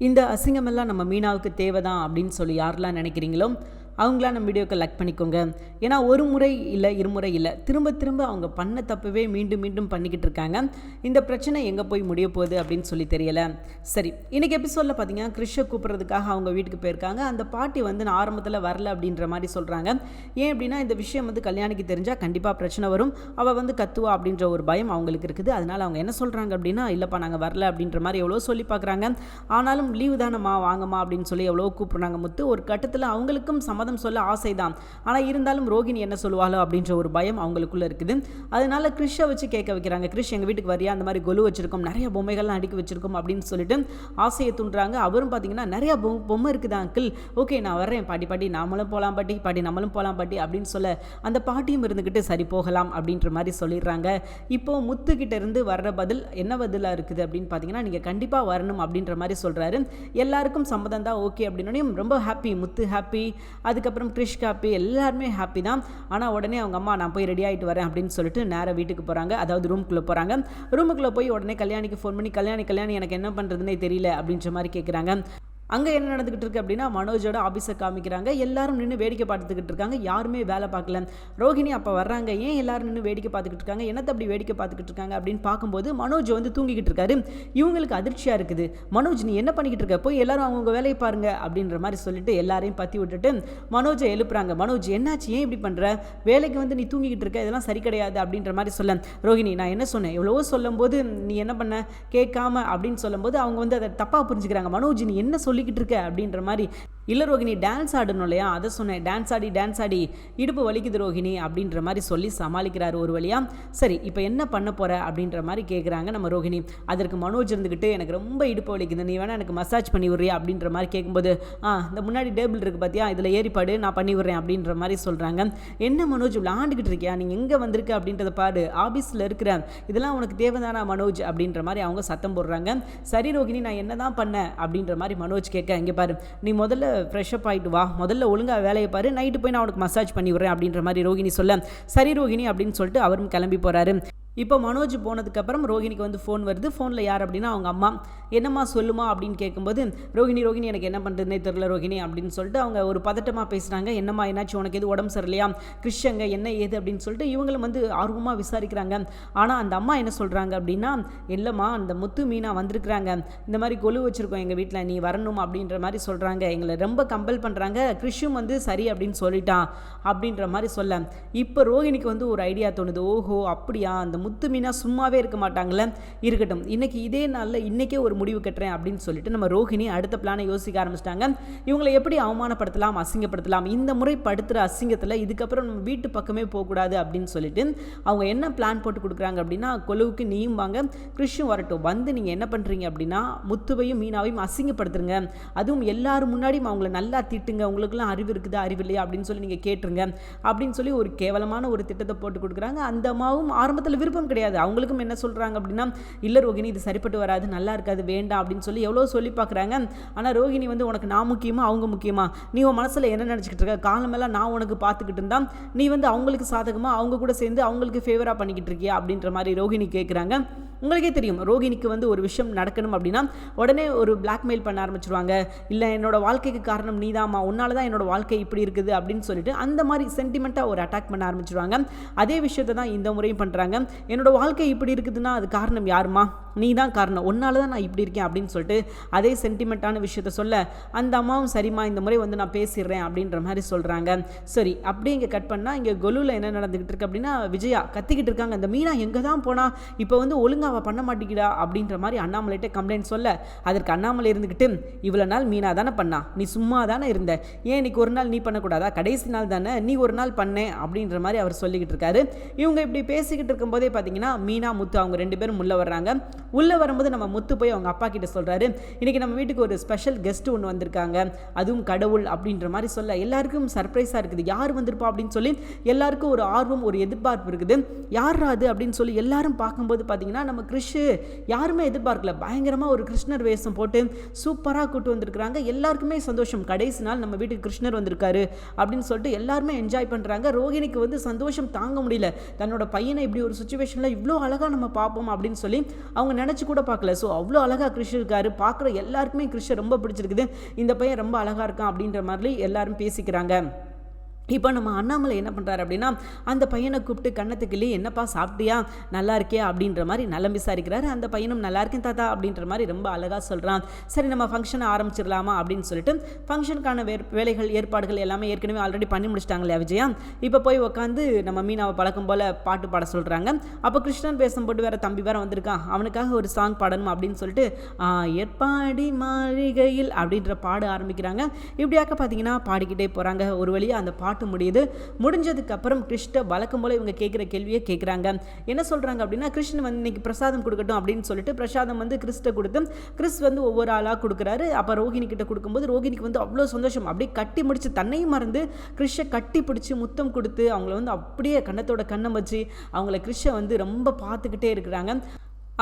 இந்த அசிங்கமெல்லாம் நம்ம மீனாவுக்கு தேவைதான் அப்படின்னு சொல்லி யாரெல்லாம் நினைக்கிறீங்களோ அவங்களாம் நம்ம வீடியோக்கு லைக் பண்ணிக்கோங்க. ஏன்னா ஒரு முறை இல்லை இருமுறை இல்லை திரும்ப திரும்ப அவங்க பண்ண தப்பவே மீண்டும் மீண்டும் பண்ணிக்கிட்டு இருக்காங்க. இந்த பிரச்சனை எங்கே போய் முடிய போகுது அப்படின்னு சொல்லி தெரியலை. சரி இன்னைக்கு எபிசோடில் பார்த்தீங்கன்னா கிறிஷை கூப்பிட்றதுக்காக அவங்க வீட்டுக்கு போயிருக்காங்க. அந்த பாட்டி வந்து நான் ஆரம்பத்தில் வரல அப்படின்ற மாதிரி சொல்கிறாங்க ஏன் அப்படின்னா இந்த விஷயம் வந்து கல்யாணிக்கு தெரிஞ்சால் கண்டிப்பாக பிரச்சனை வரும். அவள் வந்து கத்துவா அப்படின்ற ஒரு பயம் அவங்களுக்கு இருக்குது. அதனால் அவங்க என்ன சொல்கிறாங்க அப்படின்னா இல்லைப்பா நாங்கள் வரல அப்படின்ற மாதிரி எவ்வளோ சொல்லி பார்க்குறாங்க ஆனாலும் லீவு தானம்மா வாங்கம்மா அப்படின்னு சொல்லி எவ்வளோ கூப்பிட்றாங்க முத்து. ஒரு கட்டத்தில் அவங்களுக்கும் சம்மதம் சொல்ல ஆசைதான். ஆனால் இருந்தாலும் ரோகிணி என்ன சொல்லுவாளோ அப்படின்ற ஒரு பயம் அவங்களுக்குள்ள இருக்குது. அதனால கிறிஷை வச்சு கேட்க வைக்கிறாங்க. கிறிஷ் எங்கள் வீட்டுக்கு வரியா? அந்த மாதிரி கொலு வச்சிருக்கோம். நிறைய பொம்மைகள்லாம் அடுக்கி வச்சிருக்கோம் அப்படின்னு சொல்லிட்டு ஆசையை தூண்டுறாங்க. அவரும் பார்த்தீங்கன்னா நிறைய பொ- பொம்மை இருக்குதா அங்கிள் ஓகே நான் வர்றேன். பாட்டி பாட்டி நாமளும் போகலாம் பாட்டி. பாட்டி நம்மளும் போகலாம் பாட்டி அப்படின்னு சொல்ல அந்த பாட்டியும் இருந்துக்கிட்டு சரி போகலாம் அப்படின்ற மாதிரி சொல்லிடுறாங்க. இப்போ முத்துக்கிட்ட இருந்து வர்ற பதில் என்ன பதிலாக இருக்குது அப்படின்னு பார்த்தீங்கன்னா நீங்கள் கண்டிப்பாக வரணும் அப்படின்ற மாதிரி சொல்கிறாரு எல்லாருக்கும் சம்மதம் தான். ஓகே அப்படின்னே ரொம்ப ஹாப்பி முத்து ஹாப்பி அதுக்கப்புறம் கிறிஷ் ஹாப்பி எல்லாருமே ஹாப்பி தான். ஆனால் உடனே அவங்க அம்மா நான் போய் ரெடி ஆகிட்டு வரேன் அப்படின்னு சொல்லிட்டு நேராக வீட்டுக்கு போகிறாங்க அதாவது ரூம்குள்ளே போகிறாங்க ரூமுக்குள்ளே போய் உடனே கல்யாணிக்கு ஃபோன் பண்ணி கல்யாணி கல்யாணி எனக்கு என்ன பண்ணுறதுனே தெரியல அப்படின்ற மாதிரி கேட்குறாங்க அங்கே என்ன நடந்துக்கிட்டு இருக்கு அப்படின்னா மனோஜோட ஆஃபீஸை காமிக்கிறாங்க. எல்லாரும் நின்று வேடிக்கை பார்த்துக்கிட்டு இருக்காங்க. யாருமே வேலை பார்க்கல. ரோஹிணி அப்போ வர்றாங்க. ஏன் எல்லாரும் நின்று வேடிக்கை பார்த்துக்கிட்டு இருக்காங்க? என்னத்தை அப்படி வேடிக்கை பார்த்துக்கிட்டு இருக்காங்க அப்படின்னு பார்க்கும்போது மனோஜ் வந்து தூங்கிக்கிட்டு இருக்காரு. இவங்களுக்கு அதிர்ச்சியாக இருக்குது. மனோஜ் நீ என்ன பண்ணிக்கிட்டு இருக்க? போய் எல்லாரும் அவங்கவுங்க வேலையை பாருங்க அப்படின்ற மாதிரி சொல்லிட்டு எல்லாரையும் பற்றி விட்டுட்டு மனோஜை எழுப்புறாங்க. மனோஜ் என்னாச்சு? ஏன் இப்படி பண்ணுற வேலைக்கு வந்து நீ தூங்கிக்கிட்டு இருக்க. இதெல்லாம் சரி கிடையாது அப்படின்ற மாதிரி சொல்ல. ரோஹிணி நான் என்ன சொன்னேன்? எவ்வளவோ சொல்லும்போது நீ என்ன பண்ண? கேட்காம அப்படின்னு சொல்லும்போது அவங்க வந்து அதை தப்பாக புரிஞ்சுக்கிறாங்க. மனோஜ் நீ என்ன சொல்லி சொல்லிக்கிட்டு இருக்க அப்படின்ற மாதிரி. இல்லை ரோகிணி டான்ஸ் ஆடணும் இல்லையா? அதை சொன்னேன். டான்ஸ் ஆடி டான்ஸ் ஆடி இடுப்பு வலிக்குது ரோகிணி அப்படின்ற மாதிரி சொல்லி சமாளிக்கிறார் ஒரு வழியா. சரி இப்போ என்ன பண்ண போற அப்படின்ற மாதிரி கேட்குறாங்க நம்ம ரோகிணி. அதற்கு மனோஜ் இருந்துக்கிட்டு எனக்கு ரொம்ப இடுப்பு வலிக்குது. நீ வேணா எனக்கு மசாஜ் பண்ணி விட்றியா அப்படின்ற மாதிரி கேட்கும்போது ஆ இந்த முன்னாடி டேபிள் இருக்கு பார்த்தியா இதில் ஏறிப்பாடு நான் பண்ணி விட்றேன் அப்படின்ற மாதிரி சொல்கிறாங்க என்ன மனோஜ் விளாண்டுக்கிட்டு இருக்கியா? நீ எங்கே வந்திருக்க அப்படின்றத பாடு ஆஃபீஸில் இருக்கிற இதெல்லாம் உனக்கு தேவைதானா மனோஜ்? அப்படின்ற மாதிரி அவங்க சத்தம் போடுறாங்க. சரி ரோகிணி நான் என்ன தான் பண்ணேன் அப்படின்ற மாதிரி மனோஜ் கேட்க இங்கே பாரு நீ முதல்ல ஃப்ரெஷ்அப் ஆகிட்டு வா. முதல்ல ஒழுங்காக வேலையை பாரு. நைட்டு போய் நான் உனக்கு மசாஜ் பண்ணி விட்றேன் அப்படின்ற மாதிரி ரோகிணி சொல்ல சரி ரோகிணி அப்படின்னு சொல்லிட்டு அவரும் கிளம்பி போகிறாரு இப்போ மனோஜ் போனதுக்கப்புறம் ரோகிணிக்கு வந்து ஃபோன் வருது. ஃபோனில் யார் அப்படின்னா அவங்க அம்மா. என்னம்மா சொல்லுமா அப்படின்னு கேட்கும்போது ரோகிணி ரோகிணி எனக்கு என்ன பண்ணுறதுனே தெரில ரோகிணி அப்படின்னு சொல்லிட்டு அவங்க ஒரு பதட்டமாக பேசுகிறாங்க என்னம்மா என்னாச்சு? உனக்கு எது உடம்பு சரியில்லையா? கிறிஷங்க என்ன ஏது? அப்படின்னு சொல்லிட்டு இவங்களும் வந்து ஆர்வமாக விசாரிக்கிறாங்க. ஆனால் அந்த அம்மா என்ன சொல்கிறாங்க அப்படின்னா இல்லைம்மா அந்த முத்து மீனா வந்திருக்கிறாங்க. இந்த மாதிரி கொலு வச்சுருக்கோம் எங்கள் வீட்டில் நீ வரணும்? அப்படின்ற மாதிரி சொல்கிறாங்க எங்களை ரொம்ப கம்பல் பண்ணுறாங்க கிறிஷும் வந்து சரி அப்படின்னு சொல்லிட்டான் அப்படின்ற மாதிரி சொல்ல. இப்போ ரோகிணிக்கு வந்து ஒரு ஐடியா தோணுது. ஓஹோ அப்படியா? அந்த முத்து மீனா சும்மாவே இருக்க மாட்டாங்களே இருக்கட்டும். இன்றைக்கி இதே நாளில் இன்றைக்கே ஒரு முடிவு கட்டுறேன் அப்படின்னு சொல்லிட்டு நம்ம ரோஹிணி அடுத்த பிளானை யோசிக்க ஆரம்பிச்சிட்டாங்க. இவங்களை எப்படி அவமானப்படுத்தலாம் அசிங்கப்படுத்தலாம்? இந்த முறை படுத்துகிற அசிங்கத்தில் இதுக்கப்புறம் நம்ம வீட்டு பக்கமே போகக்கூடாது அப்படின்னு சொல்லிட்டு அவங்க என்ன பிளான் போட்டு கொடுக்குறாங்க அப்படின்னா கொலுவுக்கு நீயும் வாங்க கிறிஷும் வரட்டும். வந்து நீங்கள் என்ன பண்ணுறீங்க அப்படின்னா முத்துவையும் மீனாவையும் அசிங்கப்படுத்துருங்க. அதுவும் எல்லாரும் முன்னாடியும் அவங்கள நல்லா திட்டுங்க. உங்களுக்குலாம் அறிவு இருக்குதா அறிவு இல்லையா அப்படின்னு சொல்லி நீங்கள் கேட்டுருங்க. அப்படின்னு சொல்லி ஒரு கேவலமான ஒரு திட்டத்தை போட்டு கொடுக்குறாங்க. அந்த அம்மாவும் ஆரம்பத்தில் விருப்பம் கிடையாது. அவங்களுக்கும் என்ன சொல்கிறாங்க அப்படின்னா இல்லை ரோகிணி இது சரிப்பட்டு வராது நல்லா இருக்காது வேண்டாம் அப்படின்னு சொல்லி எவ்வளோ சொல்லி பார்க்குறாங்க. ஆனால் ரோகிணி வந்து உனக்கு நான் முக்கியமா அவங்க முக்கியமா? நீ உன் மனசில் என்ன நினச்சிக்கிட்டு இருக்க? காலமெல்லாம் நான் உனக்கு பார்த்துக்கிட்டு இருந்தா நீ வந்து அவங்களுக்கு சாதகமாக அவங்க கூட சேர்ந்து அவங்களுக்கு ஃபேவராக பண்ணிக்கிட்டு இருக்கியா? அப்படின்ற மாதிரி ரோகிணி கேட்குறாங்க உங்களுக்கே தெரியும் ரோகிணிக்கு வந்து ஒரு விஷயம் நடக்கணும் அப்படின்னா உடனே ஒரு பிளாக்மெயில் பண்ண ஆரம்பிச்சிருவாங்க. இல்லை என்னோட வாழ்க்கைக்கு காரணம் நீதாம்மா உன்னால தான் என்னோட வாழ்க்கை இப்படி இருக்குது அப்படின்னு சொல்லிட்டு அந்த மாதிரி சென்டிமெண்ட்டாக ஒரு அட்டாக் பண்ண ஆரம்பிச்சிருவாங்க. அதே விஷயத்தை தான் இந்த முறையும் பண்ணுறாங்க என்னோட வாழ்க்கை இப்படி இருக்குதுன்னா அது காரணம் யாருமா? நீ தான் காரணம். உன்னால தான் நான் இப்படி இருக்கேன் அப்படின்னு சொல்லிட்டு அதே சென்டிமெண்ட்டான விஷயத்த சொல்ல அந்த அம்மாவும் சரிம்மா இந்த முறை வந்து நான் பேசிடுறேன் அப்படின்ற மாதிரி சொல்கிறாங்க சரி அப்படியே இங்கே கட் பண்ணால் இங்கே கொலுவில் என்ன நடந்துக்கிட்டு இருக்கு அப்படின்னா விஜயா கத்திக்கிட்டு இருக்காங்க. இந்த மீனா எங்கே தான் போனால் இப்போ வந்து ஒழுங்காக அவள் பண்ண மாட்டேங்கிறா அப்படின்ற மாதிரி அண்ணாமலைகிட்ட கம்ப்ளைண்ட் சொல்ல அதற்கு அண்ணாமலை இருந்துக்கிட்டு இவ்வளோ நாள் மீனா தானே பண்ணா நீ சும்மா தானே இருந்த. ஏன் இன்னைக்கு ஒரு நாள் நீ பண்ணக்கூடாதா? கடைசி நாள் தானே நீ ஒரு நாள் பண்ணேன் அப்படின்ற மாதிரி அவர் சொல்லிக்கிட்டு இருக்காரு. இவங்க இப்படி பேசிக்கிட்டு இருக்கும்போதே பார்த்தீங்கன்னா மீனா முத்து அவங்க ரெண்டு பேரும் உள்ளே வர்றாங்க. உள்ளே வரும்போது நம்ம முத்து போய் அவங்க அப்பா கிட்ட சொல்கிறாரு இன்றைக்கி நம்ம வீட்டுக்கு ஒரு ஸ்பெஷல் கெஸ்ட் ஒன்று வந்திருக்காங்க. அதுவும் கடவுள் அப்படின்ற மாதிரி சொல்ல எல்லாருக்கும் சர்ப்ரைஸாக இருக்குது. யார் வந்திருப்பா அப்படின்னு சொல்லி எல்லாருக்கும் ஒரு ஆர்வம் ஒரு எதிர்பார்ப்பு இருக்குது. யார் அது அப்படின்னு சொல்லி எல்லாரும் பார்க்கும்போது பார்த்தீங்கன்னா நம்ம கிறிஷு யாருமே எதிர்பார்க்கல. பயங்கரமாக ஒரு கிருஷ்ணர் வேஷம் போட்டு சூப்பராக கூட்டு வந்திருக்கிறாங்க. எல்லாருக்குமே சந்தோஷம். கடைசி நாள் நம்ம வீட்டுக்கு கிருஷ்ணர் வந்திருக்காரு அப்படின்னு சொல்லிட்டு எல்லாருமே என்ஜாய் பண்ணுறாங்க ரோகிணிக்கு வந்து சந்தோஷம் தாங்க முடியல. தன்னோட பையனை இப்படி ஒரு சுச்சுவேஷனில் இவ்வளோ அழகாக நம்ம பார்ப்போம் அப்படின்னு சொல்லி அவங்க நினச்சி கூட பார்க்கல. ஸோ அவ்வளோ அழகாக கிறிஷ் இருக்காரு. பார்க்குற எல்லாருக்குமே கிறிஷை ரொம்ப பிடிச்சிருக்குது. இந்த பையன் ரொம்ப அழகாக இருக்கான் அப்படின்ற மாதிரி எல்லாரும் பேசிக்கிறாங்க. இப்போ நம்ம அண்ணாமலை என்ன பண்ணுறாரு அப்படின்னா அந்த பையனை கூப்பிட்டு கண்ணத்துக்குள்ளே என்னப்பா சாப்பிட்டியா? நல்லா இருக்கே அப்படின்ற மாதிரி நலம் விசாரிக்கிறாரு. அந்த பையனும் நல்லா இருக்கேன் தாத்தா அப்படின்ற மாதிரி ரொம்ப அழகாக சொல்கிறான் சரி நம்ம ஃபங்க்ஷனை ஆரம்பிச்சிடலாமா? அப்படின்னு சொல்லிட்டு ஃபங்க்ஷனுக்கான வே வேலைகள் ஏற்பாடுகள் எல்லாமே ஏற்கனவே ஆல்ரெடி பண்ணி முடிச்சிட்டாங்க இல்லையா விஜயா. இப்போ போய் உட்காந்து நம்ம மீனாவை பழக்கம் போல் பாட்டு பாட சொல்கிறாங்க அப்போ கிருஷ்ணன் பேசும்போது வேறு தம்பி வேறு வந்திருக்கான் அவனுக்காக ஒரு சாங் பாடணும் அப்படின்னு சொல்லிட்டு ஏற்பாடி மாளிகையில் அப்படின்ற பாட ஆரம்பிக்கிறாங்க. இப்படியாக்க பார்த்தீங்கன்னா பாடிக்கிட்டே போகிறாங்க ஒரு வழியாக அந்த பாட்டு முடியுது. முடிஞ்சதுக்கு அப்புறம் கிருஷ்ண வழக்கம் போல இவங்க கேட்குற கேள்வியை கேட்குறாங்க. என்ன சொல்கிறாங்க அப்படின்னா கிருஷ்ணன் வந்து இன்னைக்கு பிரசாதம் கொடுக்கட்டும் அப்படின்னு சொல்லிட்டு பிரசாதம் வந்து கிறிஸ்ட கொடுத்து கிறிஸ் வந்து ஒவ்வொரு ஆளாக கொடுக்குறாரு. அப்போ ரோஹிணி கிட்ட கொடுக்கும்போது ரோஹிணிக்கு வந்து அவ்வளோ சந்தோஷம். அப்படியே கட்டி முடிச்சு தன்னையும் மறந்து கிறிஷை கட்டி பிடிச்சி முத்தம் கொடுத்து அவங்கள வந்து அப்படியே கண்ணத்தோட கண்ணம் வச்சு அவங்கள கிறிஷை வந்து ரொம்ப பார்த்துக்கிட்டே இருக்கிறாங்க.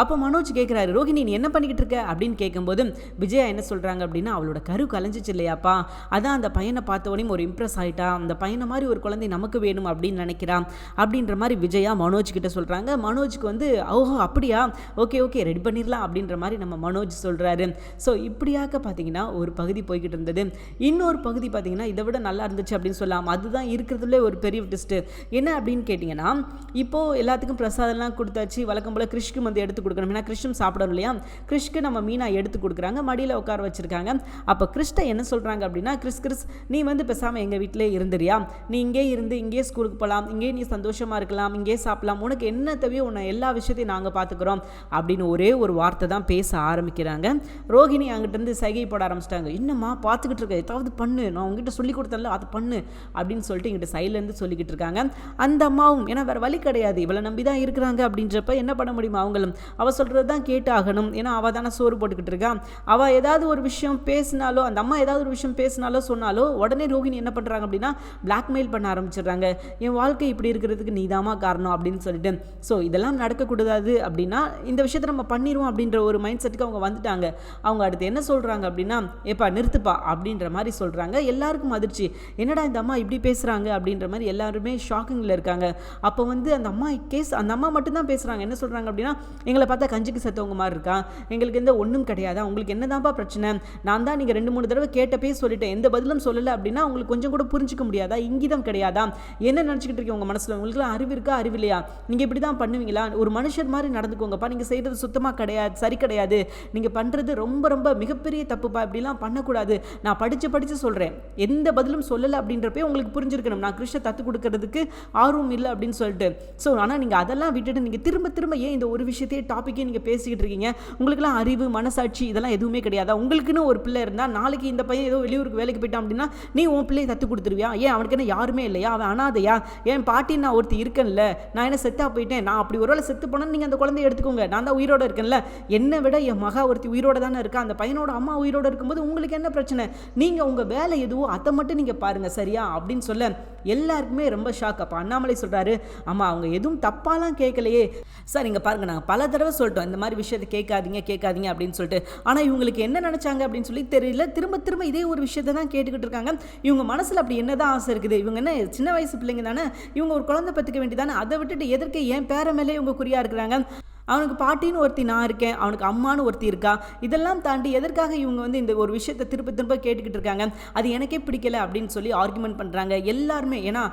அப்போ மனோஜ் கேட்குறாரு ரோஹிணி நீ என்ன பண்ணிக்கிட்டு இருக்க? அப்படின்னு கேட்கும்போது விஜயா என்ன சொல்கிறாங்க அப்படின்னா அவளோட கரு கலைஞ்சிச்சு இல்லையாப்பா. அதான் அந்த பையனை பார்த்த உடனே ஒரு இம்ப்ரெஸ் ஆகிட்டா அந்த பையனை மாதிரி ஒரு குழந்தை நமக்கு வேணும் அப்படின்னு நினைக்கிறான் அப்படின்ற மாதிரி விஜயா மனோஜ் கிட்ட சொல்கிறாங்க மனோஜுக்கு வந்து ஓஹோ அப்படியா? ஓகே ஓகே ரெடி பண்ணிடலாம் அப்படின்ற மாதிரி நம்ம மனோஜ் சொல்கிறாரு ஸோ இப்படியாக்க பார்த்தீங்கன்னா ஒரு பகுதி போய்கிட்டு இருந்தது. இன்னொரு பகுதி பார்த்தீங்கன்னா இதை விட நல்லா இருந்துச்சு அப்படின்னு சொல்லலாம். அதுதான் இருக்கிறதுலே ஒரு பெரிய ட்விஸ்ட்டு என்ன அப்படின்னு கேட்டிங்கன்னா இப்போது எல்லாத்துக்கும் பிரசாதம்லாம் கொடுத்தாச்சு. வழக்கம் போல் கிறிஷ்க்கு வந்து எடுத்து கொடுக்கணும். ஏன்னா கிறிஷும் சாப்பிடணும் இல்லையா? கிறிஷ்க்கு நம்ம மீனா எடுத்து கொடுக்குறாங்க. மடியில் உட்கார வச்சுருக்காங்க. அப்போ கிறிஸ்ட என்ன சொல்கிறாங்க அப்படின்னா கிறிஸ் கிறிஸ் நீ வந்து பேசாமல் எங்கள் வீட்டிலே இருந்துறியா? நீ இங்கே இருந்து இங்கே ஸ்கூலுக்கு போகலாம் இங்கே நீ சந்தோஷமாக இருக்கலாம். இங்கே சாப்பிடலாம். உனக்கு என்ன தேவையோ உன்னை எல்லா விஷயத்தையும் நாங்கள் பார்த்துக்குறோம் அப்படின்னு ஒரே ஒரு வார்த்தை தான் பேச ஆரம்பிக்கிறாங்க. ரோஹிணி அங்கிட்டருந்து சைகை போட ஆரம்பிச்சிட்டாங்க. என்னம்மா பார்த்துக்கிட்டு இருக்க? ஏதாவது பண்ணு. நான் உங்ககிட்ட சொல்லி கொடுத்தேன்ல அதை பண்ணு. அப்படின்னு சொல்லிட்டு இங்கிட்ட சைட்லேருந்து சொல்லிக்கிட்டு இருக்காங்க. அந்த அம்மாவும் ஏன்னா வேறு வழி கிடையாது. இவளை நம்பி தான் இருக்கிறாங்க. அப்படின்றப்ப என்ன பண்ண முடியுமா? அவங்களும் அவள் சொல்கிறது தான் கேட்டு ஆகணும் ஏன்னா அவள் தானே சோறு போட்டுக்கிட்டு இருக்கா. அவள் ஏதாவது ஒரு விஷயம் பேசினாலோ அந்த அம்மா ஏதாவது ஒரு விஷயம் பேசினாலோ சொன்னாலோ உடனே ரோகிணி என்ன பண்ணுறாங்க அப்படின்னா பிளாக்மெயில் பண்ண ஆரம்பிச்சிடுறாங்க. என் வாழ்க்கை இப்படி இருக்கிறதுக்கு நீதாம்மா காரணம் அப்படின்னு சொல்லிட்டு. ஸோ இதெல்லாம் நடக்கக்கூடாது அப்படின்னா இந்த விஷயத்தை நம்ம பண்ணிடுவோம் அப்படின்ற ஒரு மைண்ட் செட்டுக்கு அவங்க வந்துட்டாங்க. அவங்க அடுத்து என்ன சொல்கிறாங்க அப்படின்னா ஏப்பா நிறுத்துப்பா அப்படின்ற மாதிரி சொல்கிறாங்க எல்லாருக்கும் அதிர்ச்சி. என்னடா இந்த அம்மா இப்படி பேசுகிறாங்க அப்படின்ற மாதிரி எல்லாருமே ஷாக்கிங்கில் இருக்காங்க. அப்போ வந்து அந்த அம்மா கேஸ் அந்த அம்மா மட்டும்தான் பேசுகிறாங்க என்ன சொல்கிறாங்க அப்படின்னா எங்களை பார்த்தா கஞ்சிக்கு செத்தவங்க மாதிரி இருக்கா? எங்களுக்கு எந்த ஒன்றும் கிடையாதா? உங்களுக்கு என்னதான்ப்பா பிரச்சனை? நான் தான் நீங்கள் ரெண்டு மூணு தடவை கேட்டப்பே சொல்லிட்டேன். எந்த பதிலும் சொல்லலை அப்படின்னா உங்களுக்கு கொஞ்சம் கூட புரிஞ்சுக்க முடியாதா? இங்கிதம் கிடையாதா? என்ன நினச்சிக்கிட்டு இருக்கீங்க உங்கள் மனசில்? உங்களுக்குலாம் அறிவு இருக்கா? அறிவில்லையா நீங்கள் இப்படி தான் பண்ணுவீங்களா? ஒரு மனுஷர் மாதிரி நடந்துக்கோங்கப்பா. நீங்கள் செய்கிறது சுத்தமாக கிடையாது சரி கிடையாது. நீங்கள் பண்ணுறது ரொம்ப ரொம்ப மிகப்பெரிய தப்புப்பா. இப்படிலாம் பண்ணக்கூடாது. நான் படித்து படித்து சொல்கிறேன் எந்த பதிலும் சொல்லலை அப்படின்றப்பே உங்களுக்கு புரிஞ்சிருக்கணும். நான் கிருஷ்ண தத்து கொடுக்கறதுக்கு ஆர்வம் இல்லை அப்படின்னு சொல்லிட்டு. ஸோ ஆனால் நீங்கள் அதெல்லாம் விட்டுட்டு நீங்கள் திரும்ப திரும்ப ஏன் இந்த ஒரு விஷயத்தையே டாப்பிக்கே நீங்கள் பேசிக்கிட்டு இருக்கீங்க. உங்களுக்குலாம் அறிவு மனசாட்சி இதெல்லாம் எதுவுமே கிடையாது? உங்களுக்குன்னு ஒரு பிள்ளை இருந்தால் நாளைக்கு இந்த பையன் ஏதோ வெளியூருக்கு வேலைக்கு போயிட்டான் அப்படின்னா நீ உன் பிள்ளையை தத்து கொடுத்துருவியா? ஏன் அவனுக்கு என்ன யாருமே இல்லையா? அவன் அனாதையா? என் பாட்டி நான் ஒருத்தி இருக்கேன்ல நான் என்ன செத்தா போயிட்டேன்? நான் அப்படி ஒருவேளை செத்து போனால் நீங்கள் அந்த குழந்தைய எடுத்துக்கோங்க. நான் தான் உயிரோட இருக்கேன்ல. என்னை விட என் மகா ஒருத்தி உயிரோட தானே இருக்கா? அந்த பையனோட அம்மா உயிரோட இருக்கும்போது உங்களுக்கு என்ன பிரச்சனை? நீங்கள் உங்கள் வேலை எதுவோ அதை மட்டும் நீங்கள் பாருங்கள் சரியா? அப்படின்னு சொல்ல எல்லாருக்குமே ரொம்ப ஷாக் அப்போ அண்ணாமலை சொல்கிறாரு ஆமாம் அவங்க எதுவும் தப்பாலாம் கேட்கலையே சார் இங்கே பாருங்கள் நாங்கள் பல தடவை சொல்லிட்டோம் இந்த மாதிரி விஷயத்தை கேட்காதீங்க கேட்காதீங்க அப்படின்னு சொல்லிட்டு. ஆனால் இவங்களுக்கு என்ன நினச்சாங்க அப்படின்னு சொல்லி தெரியல. திரும்ப திரும்ப இதே ஒரு விஷயத்தை தான் கேட்டுக்கிட்டு இருக்காங்க. இவங்க மனசில் அப்படி என்னதான் ஆசை இருக்குது? இவங்க என்ன சின்ன வயசு பிள்ளைங்க தானே? இவங்க ஒரு குழந்தை பத்துக்க வேண்டியதானே? அதை விட்டுட்டு எதற்கு என் பேர மேலே இவங்க குறியாக இருக்கிறாங்க? அவனுக்கு பாட்டின்னு ஒருத்தி நான் இருக்கேன் அவனுக்கு அம்மான்னு ஒருத்தி இருக்கா? இதெல்லாம் தாண்டி எதற்காக இவங்க வந்து இந்த ஒரு விஷயத்தை திரும்ப திரும்ப கேட்டுக்கிட்டு இருக்காங்க? அது எனக்கே பிடிக்கல அப்படின்னு சொல்லி ஆர்குமெண்ட் பண்ணுறாங்க எல்லாருமே ஏன்னா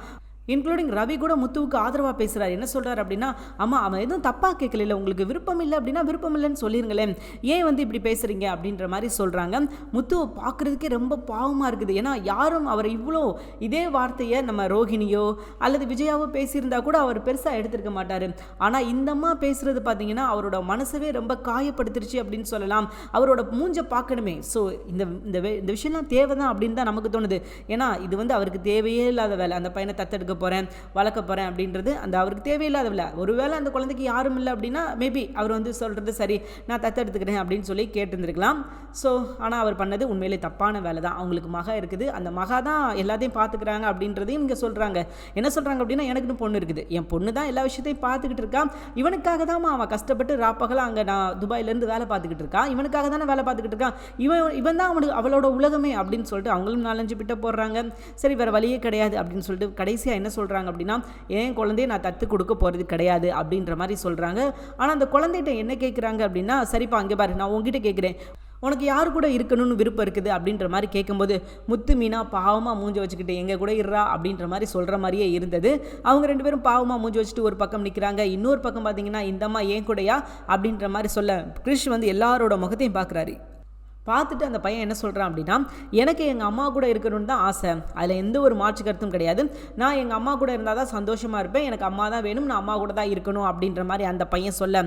இன்க்ளூடிங் ரவி கூட முத்துவுக்கு ஆதரவாக பேசுகிறார் என்ன சொல்கிறார் அப்படின்னா அம்மா அவன் எதுவும் தப்பாக கேட்கல உங்களுக்கு விருப்பம் இல்லை அப்படின்னா விருப்பம் இல்லைன்னு சொல்லிருங்களேன். ஏன் வந்து இப்படி பேசுகிறீங்க அப்படின்ற மாதிரி சொல்கிறாங்க முத்துவை பார்க்குறதுக்கே ரொம்ப பாவமாக இருக்குது. ஏன்னா யாரும் அவர் இவ்வளோ இதே வார்த்தையை நம்ம ரோஹிணியோ அல்லது விஜயாவோ பேசியிருந்தா கூட அவர் பெருசாக எடுத்திருக்க மாட்டார். ஆனால் இந்த அம்மா பேசுகிறது பார்த்தீங்கன்னா அவரோட மனசவே ரொம்ப காயப்படுத்திருச்சு அப்படின்னு சொல்லலாம். அவரோட மூஞ்சை பார்க்கணுமே ஸோ இந்த இந்த இந்த விஷயம்லாம் தேவை தான் அப்படின்னு தான் நமக்கு தோணுது. ஏன்னா இது வந்து அவருக்கு தேவையே இல்லாத வேலை. அந்த பையனை தத்தெடுக்க போகிறேன் வளர்க்க போகிறேன் அப்படின்றது அந்த அவருக்கு தேவையில்லாத வேலை ஒருவேளை அந்த குழந்தைக்கு யாரும் இல்லை அப்படின்னா மேபி அவர் வந்து சொல்கிறது சரி நான் தத்தெடுத்துக்கிறேன் அப்படின்னு சொல்லி கேட்டிருந்துருக்கலாம். ஸோ ஆனால் அவர் பண்ணது உண்மையிலே தப்பான வேலை தான். அவங்களுக்கு மகா இருக்குது. அந்த மகா தான் எல்லாத்தையும் பார்த்துக்கிறாங்க அப்படின்றதையும் இங்கே சொல்கிறாங்க என்ன சொல்கிறாங்க அப்படின்னா எனக்குன்னு பொண்ணு இருக்குது. என் பொண்ணு தான் எல்லா விஷயத்தையும் பார்த்துக்கிட்டு இருக்கா. இவனுக்காக தான் அவன் கஷ்டப்பட்டு ராப்பகலாம் அங்கே நான் துபாயிலேருந்து வேலை பார்த்துக்கிட்டு இருக்கான் இவனுக்காக தானே வேலை பார்த்துக்கிட்டு இருக்கான். இவன் இவன் தான் அவனுக்கு அவளோட உலகமே அப்படின்னு சொல்லிட்டு அவங்களும் நாலஞ்சு பிட்ட போடுறாங்க. சரி வேறு வழியே கிடையாது அப்படின்னு சொல்லிட்டு கடைசியாக என்ன சொல்கிறாங்க அப்படின்னா என் குழந்தைய நான் தத்து கொடுக்க போகிறது கிடையாது அப்படின்ற மாதிரி சொல்கிறாங்க ஆனால் அந்த குழந்தைகிட்ட என்ன கேட்குறாங்க அப்படின்னா சரிப்பா அங்கே பாரு நான் உங்ககிட்ட கேட்குறேன் உனக்கு யார் கூட இருக்கணும்னு விருப்பம் இருக்குது? அப்படின்ற மாதிரி கேட்கும்போது முத்து மீனா பாவமாக மூஞ்சி வச்சுக்கிட்டு எங்கள் கூட இருறா அப்படின்ற மாதிரி சொல்கிற மாதிரியே இருந்தது. அவங்க ரெண்டு பேரும் பாவமாக மூஞ்சி வச்சுட்டு ஒரு பக்கம் நிற்கிறாங்க இன்னொரு பக்கம் பார்த்தீங்கன்னா இந்தம்மா ஏன் கூடயா? அப்படின்ற மாதிரி சொல்ல கிறிஷ் வந்து எல்லாரோட முகத்தையும் பார்க்குறாரு பார்த்துட்டு அந்த பையன் என்ன சொல்கிறான் அப்படின்னா எனக்கு எங்கள் அம்மா கூட இருக்கணும்னு தான் ஆசை. அதில் எந்த ஒரு மாற்று கருத்தும் கிடையாது. நான் எங்கள் அம்மா கூட இருந்தால் தான் சந்தோஷமாக இருப்பேன். எனக்கு அம்மா தான் வேணும். நான் அம்மா கூட தான் இருக்கணும். அப்படின்ற மாதிரி அந்த பையன் சொல்ல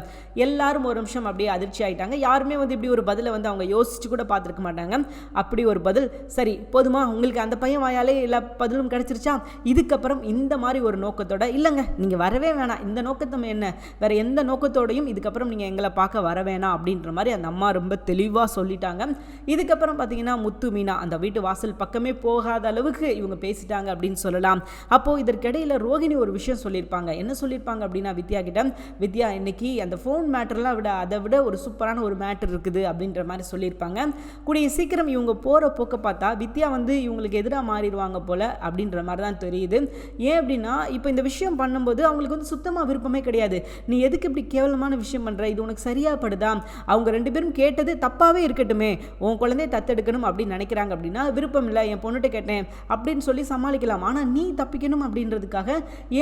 எல்லாரும் ஒரு நிமிஷம் அப்படியே அதிர்ச்சி ஆகிட்டாங்க யாருமே வந்து இப்படி ஒரு பதிலை வந்து அவங்க யோசிச்சு கூட பார்த்துருக்க மாட்டாங்க. அப்படி ஒரு பதில் சரி போதுமா உங்களுக்கு அந்த பையன் வாயாலே எல்லா பதிலும் கிடச்சிருச்சா? இதுக்கப்புறம் இந்த மாதிரி ஒரு நோக்கத்தோட இல்லைங்க நீங்கள் வரவே வேணாம். இந்த நோக்கத்தம் என்ன? வேறு எந்த நோக்கத்தோடையும் இதுக்கப்புறம் நீங்கள் எங்களை பார்க்க வர வேணாம். அப்படின்ற மாதிரி அந்த அம்மா ரொம்ப தெளிவாக சொல்லிட்டாங்க. இதுக்கப்புறம் பார்த்தீங்கன்னா முத்து மீனா அந்த வீட்டு வாசல் பக்கமே போகாத அளவுக்கு இவங்க பேசிட்டாங்க அப்படின்னு சொல்லலாம். அப்போது இதற்கிடையில் ரோகிணி ஒரு விஷயம் சொல்லியிருப்பாங்க. என்ன சொல்லியிருப்பாங்க அப்படின்னா வித்யா கிட்ட வித்யா இன்னைக்கு அந்த ஃபோன் மேட்டர்லாம் விட அதை விட ஒரு சூப்பரான ஒரு மேட்டர் இருக்குது அப்படின்ற மாதிரி சொல்லியிருப்பாங்க. கூடிய சீக்கிரம் இவங்க போகிற போக்க பார்த்தா வித்யா வந்து இவங்களுக்கு எதிராக மாறிடுவாங்க போல் அப்படின்ற மாதிரி தான் தெரியுது. ஏன் அப்படின்னா இப்போ இந்த விஷயம் பண்ணும்போது அவங்களுக்கு வந்து சுத்தமாக விருப்பமே கிடையாது. நீ எதுக்கு இப்படி கேவலமான விஷயம் பண்ணுற இது உனக்கு சரியாக படுதா? அவங்க ரெண்டு பேரும் கேட்டது தப்பாகவே இருக்கட்டுமே. உன் குழந்தைய தத்தெடுக்கணும் அப்படின்னு நினைக்கிறாங்க அப்படின்னா விருப்பம் இல்லை என் பொண்ணுகிட்ட கேட்டேன் அப்படின்னு சொல்லி சமாளிக்கலாம். ஆனால் நீ தப்பிக்கணும் அப்படின்றதுக்காக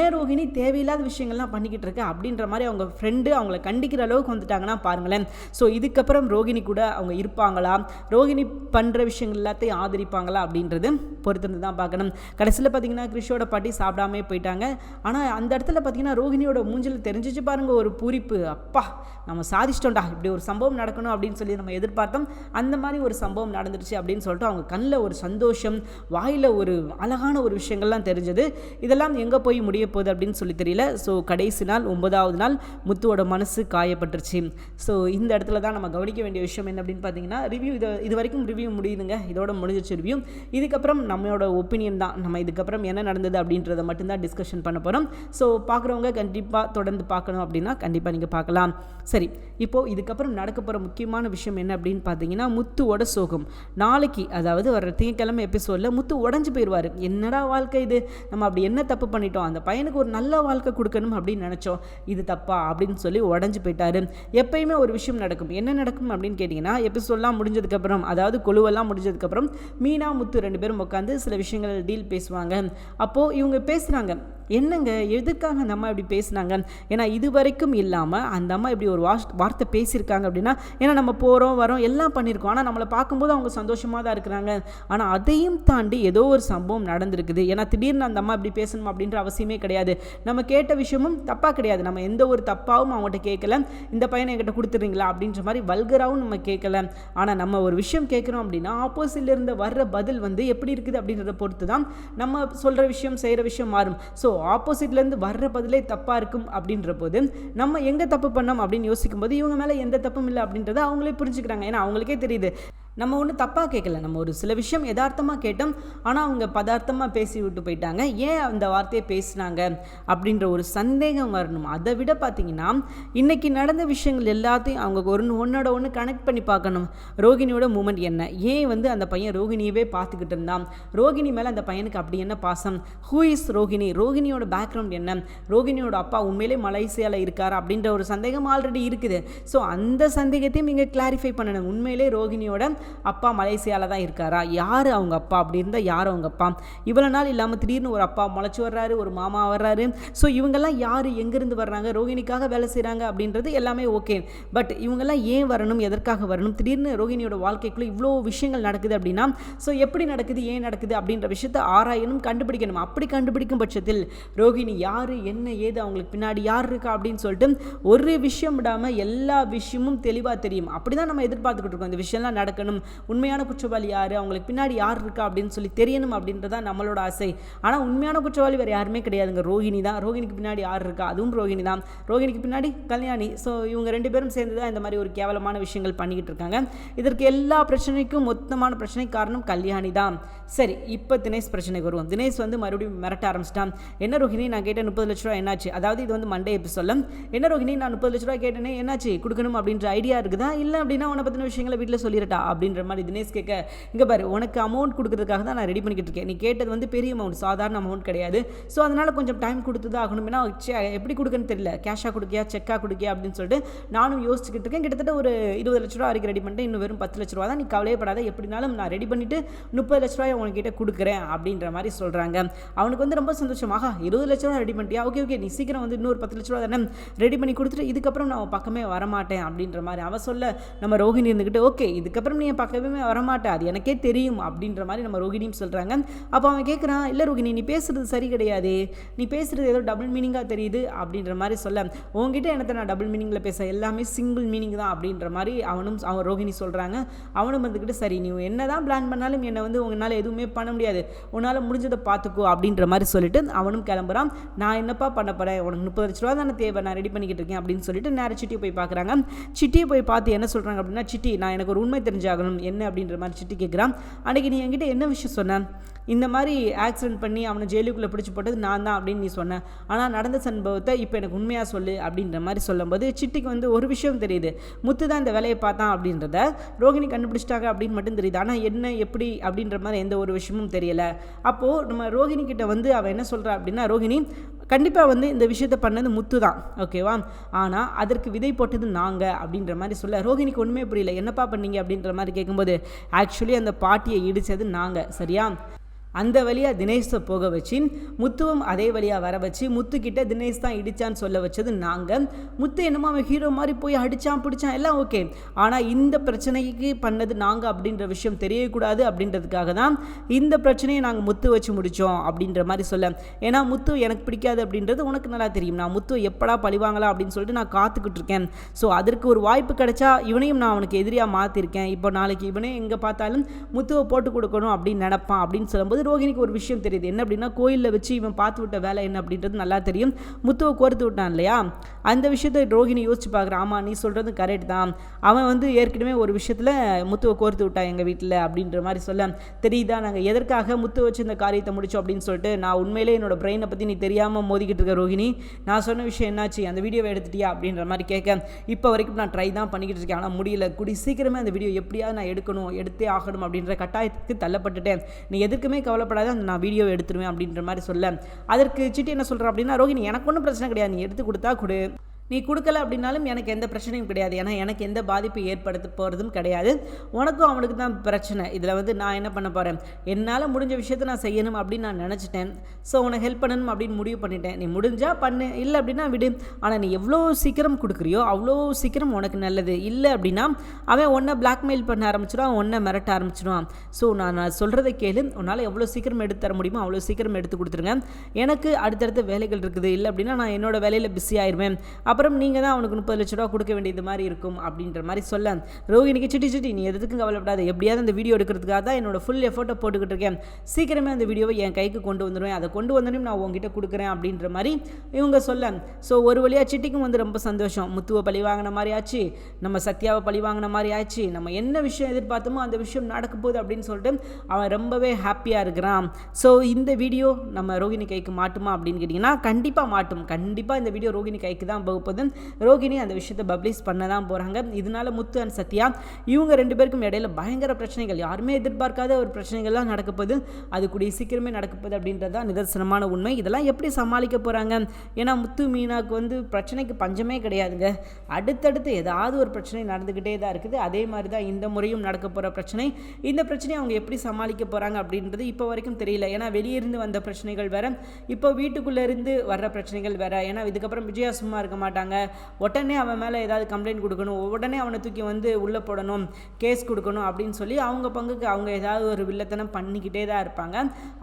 ஏன் ரோஹிணி தேவையில்லாத விஷயங்கள்லாம் பண்ணிக்கிட்டு இருக்க அப்படின்ற மாதிரி அவங்க ஃப்ரெண்டு அவங்கள கண்டிக்கிற அளவுக்கு வந்துட்டாங்கன்னா பாருங்களேன். ஸோ இதுக்கப்புறம் ரோகிணி கூட அவங்க இருப்பாங்களா? ரோகிணி பண்ணுற விஷயங்கள் எல்லாத்தையும் ஆதரிப்பாங்களா அப்படின்றது பொறுத்திருந்து தான் பார்க்கணும். கடைசியில் பார்த்தீங்கன்னா கிறிஷோட பாட்டி சாப்பிடாமே போயிட்டாங்க. ஆனால் அந்த இடத்துல பார்த்தீங்கன்னா ரோகிணியோட மூஞ்சில் தெரிஞ்சிச்சு பாருங்க ஒரு பூரிப்பு. அப்பா நம்ம சாதிச்சிட்டோம்டா இப்படி ஒரு சம்பவம் நடக்கணும் அப்படின்னு சொல்லி நம்ம எதிர்பார்த்தோம். அந்த அந்த மாதிரி ஒரு சம்பவம் நடந்துருச்சு அப்படின்னு சொல்லிட்டு அவங்க கண்ணில் ஒரு சந்தோஷம் வாயில் ஒரு அழகான ஒரு விஷயங்கள்லாம் தெரிஞ்சது. இதெல்லாம் எங்கே போய் முடிய போகுது அப்படின்னு சொல்லி தெரியல. ஸோ கடைசி நாள் ஒன்பதாவது நாள் முத்துவோட மனசு காயப்பட்டுருச்சு. ஸோ இந்த இடத்துல தான் நம்ம கவனிக்க வேண்டிய விஷயம் என்ன அப்படின்னு பார்த்தீங்கன்னா ரிவ்யூ இது இது வரைக்கும் ரிவ்யூ முடியுதுங்க. இதோட முடிஞ்சிச்சு ரிவ்யூ இதுக்கப்புறம் நம்மளோட ஒப்பீனியன் தான். நம்ம இதுக்கப்புறம் என்ன நடந்தது அப்படின்றத மட்டும்தான் டிஸ்கஷன் பண்ண போகிறோம் ஸோ பார்க்குறவங்க கண்டிப்பாக தொடர்ந்து பார்க்கணும் அப்படின்னா கண்டிப்பாக நீங்கள் பார்க்கலாம் சரி இப்போது இதுக்கப்புறம் நடக்க போகிற முக்கியமான விஷயம் என்ன அப்படின்னு பார்த்தீங்கன்னா முத்துவோட சோகம். நாளைக்கு அதாவது வர திங்கக்கிழமை எபிசோடில் முத்து உடஞ்சி போயிடுவார் என்னடா வாழ்க்கை இது? நம்ம அப்படி என்ன தப்பு பண்ணிட்டோம்? அந்த பையனுக்கு ஒரு நல்ல வாழ்க்கை கொடுக்கணும் அப்படின்னு நினச்சோம். இது தப்பா? அப்படின்னு சொல்லி உடஞ்சி போயிட்டாரு. எப்பயுமே ஒரு விஷயம் நடக்கும். என்ன நடக்கும் அப்படின்னு கேட்டிங்கன்னா எபிசோட்லாம் முடிஞ்சதுக்கப்புறம் அதாவது கொழுவெல்லாம் முடிஞ்சதுக்கப்புறம் மீனா முத்து ரெண்டு பேரும் உட்காந்து சில விஷயங்கள் டீல் பேசுவாங்க. அப்போது இவங்க பேசுகிறாங்க என்னங்க எதுக்காக அந்த அம்மா இப்படி பேசுனாங்க? ஏன்னா இது வரைக்கும் இல்லாமல் அந்த அம்மா இப்படி ஒரு வாஷ் வார்த்தை பேசியிருக்காங்க அப்படின்னா ஏன்னா நம்ம போகிறோம் வரோம் எல்லாம் பண்ணியிருக்கோம். ஆனால் நம்மளை பார்க்கும்போது அவங்க சந்தோஷமாக தான் இருக்கிறாங்க. ஆனால் அதையும் தாண்டி ஏதோ ஒரு சம்பவம் நடந்திருக்குது. ஏன்னா திடீர்னு அந்த அம்மா இப்படி பேசணும் அப்படின்ற அவசியமே கிடையாது. நம்ம கேட்ட விஷயமும் தப்பாக கிடையாது. நம்ம எந்த ஒரு தப்பாகவும் அவங்ககிட்ட கேட்கல. இந்த பையனை என்கிட்ட கொடுத்துறீங்களா அப்படின்ற மாதிரி வல்கராகவும் நம்ம கேட்கல. ஆனால் நம்ம ஒரு விஷயம் கேட்குறோம் அப்படின்னா ஆப்போசிட்லேருந்து வர்ற பதில் வந்து எப்படி இருக்குது அப்படின்றத பொறுத்து தான் நம்ம சொல்கிற விஷயம் செய்கிற விஷயம் மாறும். ஸோ ஆப்போசிட்லேருந்து வர்ற பதிலே தப்பாக இருக்கும் அப்படின்ற போது நம்ம எங்கே தப்பு பண்ணோம் அப்படின்னு யோசிக்கும் போது இவங்க மேலே எந்த தப்பும் இல்லை அப்படின்றத அவங்களே புரிஞ்சுக்கிறாங்க. ஏன்னா அவங்களுக்கே தெரியுது. நம்ம ஒன்றும் தப்பாக கேட்கல நம்ம ஒரு சில விஷயம் யதார்த்தமாக கேட்டோம். ஆனால் அவங்க பதார்த்தமாக பேசி விட்டு போயிட்டாங்க. ஏன் அந்த வார்த்தையை பேசினாங்க அப்படின்ற ஒரு சந்தேகம் வரணும். அதை விட பார்த்தீங்கன்னா இன்றைக்கி நடந்த விஷயங்கள் எல்லாத்தையும் அவங்க ஒரு ஒன்றோட ஒன்று கனெக்ட் பண்ணி பார்க்கணும். ரோகிணியோட மூமெண்ட் என்ன? ஏன் வந்து அந்த பையன் ரோகிணியவே பார்த்துக்கிட்டு இருந்தான்? ரோகிணி மேலே அந்த பையனுக்கு அப்படி என்ன பாசம்? Who is Rohini? ரோகிணியோட பேக்ரவுண்ட் என்ன? ரோகிணியோட அப்பா உண்மையிலே மலேசியாவில் இருக்காரா அப்படின்ற ஒரு சந்தேகம் ஆல்ரெடி இருக்குது. ஸோ அந்த சந்தேகத்தையும் நீங்கள் கிளாரிஃபை பண்ணணும். உண்மையிலே ரோகிணியோட அப்பா மலேசியாவில் தான் இருக்காரா? யார் அவங்க அப்பா அப்படி இருந்தால் யார் அவங்க அப்பா? இவ்வளோ நாள் இல்லாமல் திடீர்னு ஒரு அப்பா முளைச்சி வர்றாரு ஒரு மாமா வர்றாரு. ஸோ இவங்கெல்லாம் யார்? எங்கேருந்து வர்றாங்க? ரோகிணிக்காக வேலை செய்கிறாங்க அப்படின்றது எல்லாமே ஓகே பட் இவங்கெல்லாம் ஏன் வரணும்? எதற்காக வரணும்? திடீர்னு ரோகிணியோட வாழ்க்கைக்குள்ளே இவ்வளோ விஷயங்கள் நடக்குது அப்படின்னா ஸோ எப்படி நடக்குது? ஏன் நடக்குது? அப்படின்ற விஷயத்தை ஆராயணும் கண்டுபிடிக்கணும். அப்படி கண்டுபிடிக்கும் பட்சத்தில் ரோகிணி யார்? என்ன ஏது? அவங்களுக்கு பின்னாடி யார் இருக்கா? அப்படின்னு சொல்லிட்டு ஒரு விஷயம் விடாமல் எல்லா விஷயமும் தெளிவாக தெரியும். அப்படி தான் நம்ம எதிர்பார்த்துக்கிட்டு இருக்கோம். இந்த விஷயம்லாம் நடக்கணும் உண்மையான குற்றவாளி யார்? அவங்களுக்கு பின்னாடி யார் இருக்கா அப்படின்னு சொல்லி தெரியணும் அப்படின்றதா நம்மளோட ஆசை. ஆனால் உண்மையான குற்றவாளி வேறு யாருமே கிடையாதுங்க. ரோகிணி தான். ரோகிணிக்கு பின்னாடி யார் இருக்கா? அதுவும் ரோகிணி தான். ரோகிணிக்கு பின்னாடி கல்யாணி. ஸோ இவங்க ரெண்டு பேரும் சேர்ந்து தான் இந்த மாதிரி ஒரு கேவலமான விஷயங்கள் பண்ணிக்கிட்டு இருக்காங்க. இதற்கு எல்லா பிரச்சனைக்கும் மொத்தமான பிரச்சனை காரணம் கல்யாணி தான். சரி இப்போ தினேஷ் பிரச்சனைக்கு வருவோம். தினேஷ் வந்து மறுபடியும் மிரட்ட ஆரம்பிச்சிட்டான். என்ன ரோஹிணி? நான் கேட்டேன் முப்பது லட்ச ரூபா என்னாச்சு? அதாவது இது வந்து மண்டே எபிசோட என்ன ரோகிணி நான் முப்பது லட்ச ரூபா கேட்டேனே என்னாச்சு? கொடுக்கணும்? அப்படின்ற ஐடியா இருக்குதா? இல்லை அப்படின்னா உன்னை பற்றின விஷயங்களை வீட்டில் சொல்லிடட்டா அப்படி அப்படின்ற மாதிரி தினேஷ் கேட்க இங்கே பாரு உனக்கு அமௌண்ட் கொடுக்கறதுக்காக தான் நான் ரெடி பண்ணிக்கிட்டு இருக்கேன். நீ கேட்டது வந்து பெரிய அமௌண்ட் சாதாரண அமௌண்ட் கிடையாது. ஸோ அதனால் கொஞ்சம் டைம் கொடுத்து தான் ஆகணும். ஏன்னா எப்படி கொடுக்குன்னு தெரியல. கேஷாக கொடுக்கியா செக்காக கொடுக்கியா? அப்படின்னு சொல்லிட்டு நானும் யோசிச்சுக்கிட்டு இருக்கேன். கிட்டத்தட்ட ஒரு இருபது லட்ச ரூபா வரைக்கும் ரெடி பண்ணிட்டு இன்னும் வெறும் பத்து லட்ச ரூபா தான். நீ கவலையப்படாத. எப்படினாலும் நான் ரெடி பண்ணிவிட்டு முப்பது லட்ச ரூபாய் உங்ககிட்ட கொடுக்குறேன் அப்படின்ற மாதிரி சொல்கிறாங்க அவனுக்கு வந்து ரொம்ப சந்தோஷமாக இருபது லட்ச ரூபா ரெடி பண்ணிட்டியா? Okay okay. நீ சீக்கிரம் வந்து இன்னொரு பத்து லட்ச ரூபா தானே ரெடி பண்ணி கொடுத்துட்டு இதுக்கப்புறம் நான் பக்கமே வரமாட்டேன். அப்படின்ற மாதிரி அவ சொல்ல நம்ம ரோஹிணி இருந்துக்கிட்டு ஓகே இதுக்கப்புறம் நீ என் பக்கமே வரமாட்டா அது எனக்கே தெரியும் அப்படின்ற மாதிரி நம்ம ரோகிணியும் சொல்கிறாங்க அப்போ அவன் கேட்குறான் இல்லை ரோகிணி நீ பேசுறது சரி கிடையாதே. நீ பேசுறது ஏதோ டபுள் மீனிங்காக தெரியுது அப்படின்ற மாதிரி சொல்ல. உங்ககிட்ட என்னத்தை நான் டபுள் மீனிங்கில் பேச எல்லாமே சிங்கிள் மீனிங் தான் அப்படின்ற மாதிரி அவனும் அவன் ரோகிணி சொல்கிறாங்க அவனும் வந்துக்கிட்டு சரி நீ என்ன தான் பிளான் பண்ணாலும் என்னை வந்து உங்களால் எதுவுமே பண்ண முடியாது. உன்னால் முடிஞ்சதை பார்த்துக்கோ அப்படின்ற மாதிரி சொல்லிட்டு அவனும் கிளம்புறான். நான் என்னப்பா பண்ண போகிறேன் உனக்கு முப்பது லட்ச ரூபா தானே தேவை. நான் ரெடி பண்ணிக்கிட்டு இருக்கேன் அப்படின்னு சொல்லிட்டு நேரம் சிட்டியை போய் பார்க்குறாங்க. சிட்டியை போய் பார்த்து என்ன சொல்கிறாங்க அப்படின்னா சிட்டி நான் எனக்கு ஒரு உண்மை தெரிஞ்சாகணும். என்ன அப்படின்ற மாதிரி சிட்டி கேட்குறான் அன்றைக்கி நீ என்கிட்ட என்ன விஷயம் சொன்னேன் இந்த மாதிரி ஆக்சிடென்ட் பண்ணி அவனை ஜெயிலுக்குள்ளே பிடிச்சி போட்டது நான் தான் அப்படின்னு நீ சொன்ன. ஆனால் நடந்த சம்பவத்தை இப்போ எனக்கு உண்மையாக சொல்லு அப்படின்ற மாதிரி சொல்லும்போது சிட்டிக்கு வந்து ஒரு விஷயம் தெரியுது. முத்து தான் இந்த வேலையை பார்த்தான் அப்படின்றத. ரோகிணி கண்டுபிடிச்சிட்டாங்க அப்படின்னு மட்டும் தெரியுது. ஆனால் என்ன எப்படி அப்படின்ற மாதிரி எந்த ஒரு விஷயமும் தெரியலை. அப்போது நம்ம ரோகிணி கிட்ட வந்து அவள் என்ன சொல்கிறா அப்படின்னா ரோகிணி கண்டிப்பாக வந்து இந்த விஷயத்தை பண்ணது முத்து தான் ஓகேவா ஆனால் அதற்கு விதை போட்டது நாங்கள் அப்படின்ற மாதிரி சொல்ல. ரோகிணிக்கு ஒன்றுமே புரியல. என்னப்பா பண்ணீங்க? அப்படின்ற மாதிரி கேட்கும்போது ஆக்சுவலி அந்த பாட்டியை இடித்தது நாங்கள் சரியா? அந்த வழியாக தினேஷை போக வச்சு முத்துவும் அதே வழியாக வர வச்சு முத்துக்கிட்ட தினேஷ் தான் இடிச்சான்னு சொல்ல வச்சது நாங்கள் முத்து என்னமோ அவன் ஹீரோ மாதிரி போய் அடித்தான் பிடிச்சான் எல்லாம் ஓகே ஆனால் இந்த பிரச்சனைக்கு பண்ணது நாங்கள் அப்படின்ற விஷயம் தெரியக்கூடாது அப்படின்றதுக்காக தான் இந்த பிரச்சனையை நாங்கள் முத்து வச்சு முடித்தோம் அப்படின்ற மாதிரி சொல்ல. ஏன்னா முத்து எனக்கு பிடிக்காது அப்படின்றது உனக்கு நல்லா தெரியும். நான் முத்து எப்படா பழிவாங்களா அப்படின்னு சொல்லிட்டு நான் காத்துக்கிட்டு இருக்கேன். ஸோ அதற்கு ஒரு வாய்ப்பு கிடைச்சா இவனையும் நான் அவனுக்கு எதிரியாக மாற்றிருக்கேன் இப்போ நாளைக்கு இவனே எங்கே பார்த்தாலும் முத்துவை போட்டு கொடுக்கணும் அப்படின்னு நினப்பான் அப்படின்னு சொல்லும்போது ரோகிணிக்கு ஒரு விஷயம் தெரியுது. என்ன அப்படின்னா கோயிலில் வச்சு இவன் பார்த்து விட்ட வேலை என்ன அப்படின்றது நல்லா தெரியும். முத்துவை கோர்த்து விட்டான் இல்லையா? அந்த விஷயத்தை ரோகிணி யோசிச்சு பார்க்குறான் ஆமாம் நீ சொல்கிறது கரெக்ட் தான். அவன் வந்து ஏற்கனவே ஒரு விஷயத்தில் முத்துவை கோர்த்து விட்டான் எங்கள் வீட்டில் அப்படின்ற மாதிரி சொல்ல தெரியுதா? நாங்கள் எதற்காக முத்து வச்சு இந்த காரியத்தை முடிச்சோம் அப்படின்னு சொல்லிட்டு நான் உண்மையிலே என்னோட பிரெயினை பற்றி நீ தெரியாமல் மோதிக்கிட்டு இருக்க ரோகிணி நான் சொன்ன விஷயம் என்னாச்சு? அந்த வீடியோவை எடுத்துட்டியா? அப்படின்ற மாதிரி கேட்க இப்போ வரைக்கும் நான் ட்ரை தான் பண்ணிக்கிட்டு இருக்கேன். ஆனால் முடியல. குடி சீக்கிரமே அந்த வீடியோ எப்படியாவது நான் எடுக்கணும் எடுத்தே ஆகணும் அப்படின்ற கட்டாயத்துக்கு தள்ளப்பட்டுட்டேன். நீ எதுக்குமே கவலைப்படாது அந்த நான் வீடியோ எடுத்துருவேன் அப்படின்ற மாதிரி சொல்ல. அதற்கு சிட்டி என்ன சொல்கிறேன் அப்படின்னா ரோஹிணி எனக்கு ஒன்றும் பிரச்சனை கிடையாது. நீ எடுத்து கொடுத்தா கொடு. நீ கொடுக்கல அப்படின்னாலும் எனக்கு எந்த பிரச்சனையும் கிடையாது. ஏன்னா எனக்கு எந்த பாதிப்பு ஏற்படுத்த போகிறதும் கிடையாது. உனக்கும் அவனுக்கு தான் பிரச்சனை. இதில் வந்து நான் என்ன பண்ண போகிறேன் என்னால் முடிஞ்ச விஷயத்தை நான் செய்யணும் அப்படின்னு நான் நினச்சிட்டேன். ஸோ உனக்கு ஹெல்ப் பண்ணணும் அப்படின்னு முடிவு பண்ணிட்டேன். நீ முடிஞ்சால் பண்ணு. இல்லை அப்படின்னா விடு. ஆனால் நீ எவ்வளோ சீக்கிரம் கொடுக்குறியோ அவ்வளோ சீக்கிரம் உனக்கு நல்லது. இல்லை அப்படின்னா அவன் ஒன்றை பிளாக்மெயில் பண்ண ஆரம்பிச்சிடுவான். ஒன்றை மிரட்ட ஆரம்பிச்சிடுவான். ஸோ நான் நான் சொல்கிறத கேளு. உன்னால் எவ்வளோ சீக்கிரம் எடுத்து தர முடியுமோ அவ்வளோ சீக்கிரம் எடுத்து கொடுத்துருங்க. எனக்கு அடுத்தடுத்த வேலைகள் இருக்குது. இல்லை அப்படின்னா நான் என்னோடய வேலையில் பிஸி ஆயிடுவேன் அப்புறம் அப்புறம் நீங்கள் தான் அவனுக்கு முப்பது லட்ச ரூபா கொடுக்க வேண்டியது மாதிரி இருக்கும் அப்படின்ற மாதிரி சொல்ல ரோஹினிக்கு சிட்டி சிட்டி நீ எதுக்கும் கவலைப்படாத. எப்படியாவது அந்த வீடியோ எடுக்கிறதுக்காக தான் என்னோட ஃபுல் எஃபோர்ட்டை போட்டுக்கிட்டு இருக்கேன். சீக்கிரமே அந்த வீடியோவை என் கைக்கு கொண்டு வந்துடுவேன் அதை கொண்டு வந்தோடனே நான் உங்ககிட்ட கொடுக்குறேன் அப்படின்ற மாதிரி இவங்க சொல்ல. ஸோ ஒரு வழியாக சிட்டிக்கும் வந்து ரொம்ப சந்தோஷம். முத்துவை பழி வாங்கின மாதிரி ஆச்சு. நம்ம சத்யாவை பழி வாங்கின மாதிரி ஆச்சு. நம்ம என்ன விஷயம் எதிர்பார்த்தோமோ அந்த விஷயம் நடக்க போகுது அப்படின்னு சொல்லிட்டு அவன் ரொம்பவே ஹாப்பியாக இருக்கிறான். ஸோ இந்த வீடியோ நம்ம ரோகிணி கைக்கு மாட்டுமா அப்படின்னு கேட்டிங்கன்னா கண்டிப்பாக மாட்டும். கண்டிப்பாக இந்த வீடியோ ரோகிணி கைக்கு தான் போகும்போது ரோகிணி அந்த விஷயத்தை பப்ளிஷ் பண்ண தான் போகிறாங்க இதனால முத்து அண்ட் சத்யா இவங்க ரெண்டு பேருக்கும் இடையில பயங்கர பிரச்சனைகள். யாருமே எதிர்பார்க்காத ஒரு பிரச்சனைகள்லாம் நடக்க போகுது. அது கூடிய சீக்கிரமே நடக்க போகுது அப்படின்றது தான் நிதர்சனமான உண்மை. இதெல்லாம் எப்படி சமாளிக்க போகிறாங்க ஏன்னா முத்து மீனாக்கு வந்து பிரச்சனைக்கு பஞ்சமே கிடையாதுங்க. அடுத்தடுத்து ஏதாவது ஒரு பிரச்சனை நடந்துக்கிட்டே தான் இருக்குது. அதே மாதிரி தான் இந்த முறையும் நடக்க போகிற பிரச்சனை. இந்த பிரச்சனையை அவங்க எப்படி சமாளிக்க போகிறாங்க அப்படின்றது இப்போ வரைக்கும் தெரியல. ஏன்னா வெளியிருந்து வந்த பிரச்சனைகள் வேற. இப்போ வீட்டுக்குள்ளே இருந்து வர்ற பிரச்சனைகள் வேற. ஏன்னா இதுக்கப்புறம் விஜயா சும்மா இருக்க மாட்டாங்க உடனே அவன் மேலே ஏதாவது கம்ப்ளைண்ட் கொடுக்கணும். உடனே அவனை தூக்கி வந்து உள்ளே போடணும். கேஸ் கொடுக்கணும் அப்படின்னு சொல்லி அவங்க பங்குக்கு அவங்க ஏதாவது ஒரு வில்லத்தனம் பண்ணிக்கிட்டே தான் இருப்பாங்க.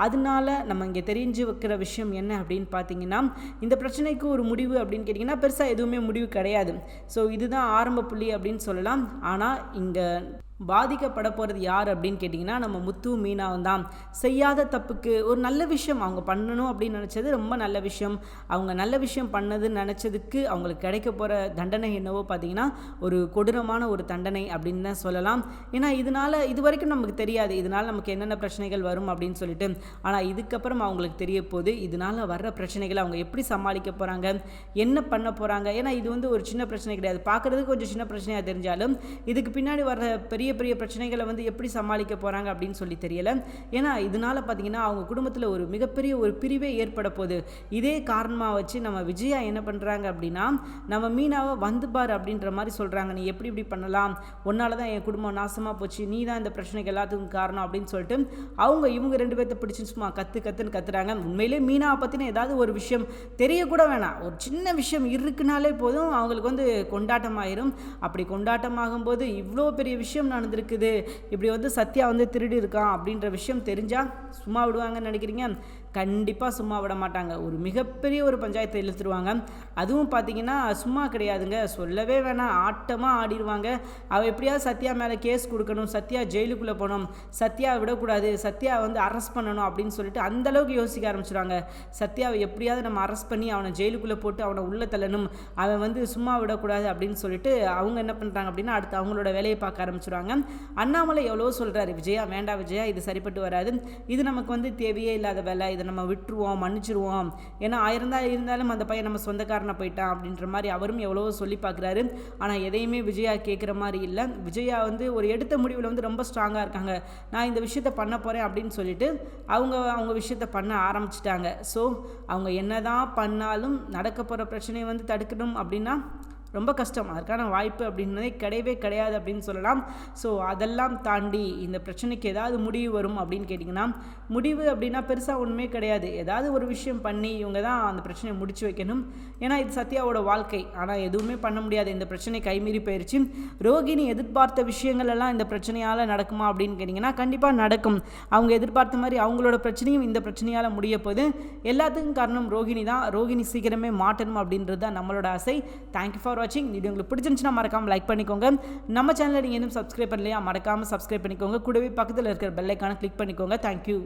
அதனால நம்ம இங்கே தெரிஞ்சு வைக்கிற விஷயம் என்ன அப்படின்னு பார்த்தீங்கன்னா இந்த பிரச்சனைக்கு ஒரு முடிவு அப்படின்னு கேட்டிங்கன்னா பெருசாக எதுவுமே முடிவு கிடையாது. ஸோ இதுதான் ஆரம்ப புள்ளி அப்படின்னு சொல்லலாம். ஆனால் இங்கே பாதிக்கப்பட போகிறது யார் அப்படின்னு கேட்டிங்கன்னா நம்ம முத்து மீனாவும் தான். செய்யாத தப்புக்கு ஒரு நல்ல விஷயம் அவங்க பண்ணணும் அப்படின்னு நினச்சது ரொம்ப நல்ல விஷயம். அவங்க நல்ல விஷயம் பண்ணதுன்னு நினச்சதுக்கு அவங்களுக்கு கிடைக்க போகிற தண்டனை என்னவோ பார்த்தீங்கன்னா ஒரு கொடூரமான ஒரு தண்டனை அப்படின்னு தான் சொல்லலாம். ஏன்னா இதனால் இது வரைக்கும் நமக்கு தெரியாது. இதனால் நமக்கு என்னென்ன பிரச்சனைகள் வரும் அப்படின்னு சொல்லிட்டு. ஆனால் இதுக்கப்புறம் அவங்களுக்கு தெரிய போது இதனால் வர்ற பிரச்சனைகளை அவங்க எப்படி சமாளிக்க போகிறாங்க என்ன பண்ண போகிறாங்க ஏன்னா இது வந்து ஒரு சின்ன பிரச்சனை கிடையாது. பார்க்குறதுக்கு கொஞ்சம் சின்ன பிரச்சனையாக தெரிஞ்சாலும் இதுக்கு பின்னாடி வர்ற பெரிய பெரிய பெரிய பிரச்சனைகளை வந்து எப்படி சமாளிக்க போகிறாங்க அப்படின்னு சொல்லி தெரியலை. ஏன்னா இதனால பார்த்தீங்கன்னா அவங்க குடும்பத்தில் ஒரு மிகப்பெரிய ஒரு பிரிவே ஏற்பட போகுது. இதே காரணமாக வச்சு நம்ம விஜயா என்ன பண்ணுறாங்க அப்படின்னா நம்ம மீனாவை வந்து பார் அப்படின்ற மாதிரி சொல்கிறாங்க நீ எப்படி இப்படி பண்ணலாம்? உன்னால தான் என் குடும்பம் நாசமாக போச்சு. நீ தான் இந்த பிரச்சனைக்கு எல்லாத்துக்கும் காரணம் அப்படின்னு சொல்லிட்டு அவங்க இவங்க ரெண்டு பேர்த்த பிடிச்சி சும்மா கற்று கற்றுன்னு கத்துறாங்க. உண்மையிலே மீனாவை பற்றின ஏதாவது ஒரு விஷயம் தெரியக்கூட வேணாம். ஒரு சின்ன விஷயம் இருக்குனாலே போதும் அவங்களுக்கு வந்து கொண்டாட்டமாயிரும். அப்படி கொண்டாட்டமாகும்போது இவ்வளோ பெரிய விஷயம் நடந்திருக்குது. இப்படி வந்து சத்யா வந்து திருடி இருக்கான் அப்படின்ற விஷயம் தெரிஞ்சால் சும்மா விடுவாங்கன்னு நினைக்கிறீங்க? கண்டிப்பாக சும்மா விட மாட்டாங்க. ஒரு மிகப்பெரிய ஒரு பஞ்சாயத்தை இழுத்துருவாங்க. அதுவும் பார்த்தீங்கன்னா சும்மா கிடையாதுங்க. சொல்லவே வேணாம். ஆட்டமாக ஆடிடுவாங்க அவள் எப்படியாவது சத்யா மேலே கேஸ் கொடுக்கணும். சத்யா ஜெயிலுக்குள்ளே போகணும். சத்யா விடக்கூடாது. சத்யா வந்து அரெஸ்ட் பண்ணணும் அப்படின்னு சொல்லிட்டு அந்தளவுக்கு யோசிக்க ஆரம்பிச்சிடுவாங்க சத்யாவை எப்படியாவது நம்ம அரெஸ்ட் பண்ணி அவனை ஜெயிலுக்குள்ளே போட்டு அவனை உள்ளே தள்ளணும். அவன் வந்து சும்மா விடக்கூடாது அப்படின்னு சொல்லிட்டு அவங்க என்ன பண்ணுறாங்க அப்படின்னா அடுத்து அவங்களோட வேலையை பார்க்க ஆரம்பிச்சிடுவாங்க அண்ணாமலை எவ்வளோ சொல்கிறாரு விஜயா வேண்டாம் விஜயா இது சரிப்பட்டு வராது. இது நமக்கு வந்து தேவையே இல்லாத வேலை. இதை நம்ம விட்டுருவோம் மன்னிச்சிருவோம். ஏன்னா ஆயிரம் தான் இருந்தாலும் அந்த பையன் நம்ம சொந்தக்காரனை போயிட்டான் அப்படின்ற மாதிரி அவரும் எவ்வளவோ சொல்லி பார்க்குறாரு. ஆனால் எதையுமே விஜயா கேட்குற மாதிரி இல்லை. விஜயா வந்து ஒரு எடுத்த முடிவில் வந்து ரொம்ப ஸ்ட்ராங்காக இருக்காங்க. நான் இந்த விஷயத்த பண்ண போகிறேன் அப்படின்னு சொல்லிட்டு அவங்க அவங்க விஷயத்த பண்ண ஆரம்பிச்சிட்டாங்க. ஸோ அவங்க என்ன தான் பண்ணாலும் நடக்க போகிற பிரச்சனையை வந்து தடுக்கணும் அப்படின்னா ரொம்ப கஷ்டம். அதற்கான வாய்ப்பு அப்படின்னதே கிடையவே கிடையாது அப்படின்னு சொல்லலாம். ஸோ அதெல்லாம் தாண்டி இந்த பிரச்சனைக்கு ஏதாவது முடிவு வரும் அப்படின்னு கேட்டிங்கன்னா முடிவு அப்படின்னா பெருசாக ஒன்றுமே கிடையாது. ஏதாவது ஒரு விஷயம் பண்ணி இவங்க தான் அந்த பிரச்சனையை முடிச்சு வைக்கணும். ஏன்னா இது சத்யாவோட வாழ்க்கை. ஆனால் எதுவுமே பண்ண முடியாது. இந்த பிரச்சனை கைமீறி போயிடுச்சு ரோகிணி எதிர்பார்த்த விஷயங்கள் எல்லாம் இந்த பிரச்சனையால் நடக்குமா அப்படின்னு கேட்டிங்கன்னா கண்டிப்பாக நடக்கும். அவங்க எதிர்பார்த்த மாதிரி அவங்களோட பிரச்சனையும் இந்த பிரச்சனையால் முடிய போது எல்லாத்துக்கும் காரணம் ரோகிணி தான். ரோகிணி சீக்கிரமே மாட்டணும் அப்படின்றது தான் நம்மளோட ஆசை. தேங்க்யூ ஃபார் வாட்சிங் வீடியோ உங்களுக்கு பிடிச்சிருந்துச்சுன்னா மறக்காமல் லைக் பண்ணிக்கோங்க. நம்ம சேனலில் நீங்கள் இன்னும் சப்ஸ்கிரைப் பண்ணலையா மறக்காமல் சப்ஸ்கிரைப் பண்ணிக்கோங்க. கூடவே பக்கத்தில் இருக்கிற பெல்லைக்கான கிளிக் பண்ணிக்கோங்க. தேங்க்யூ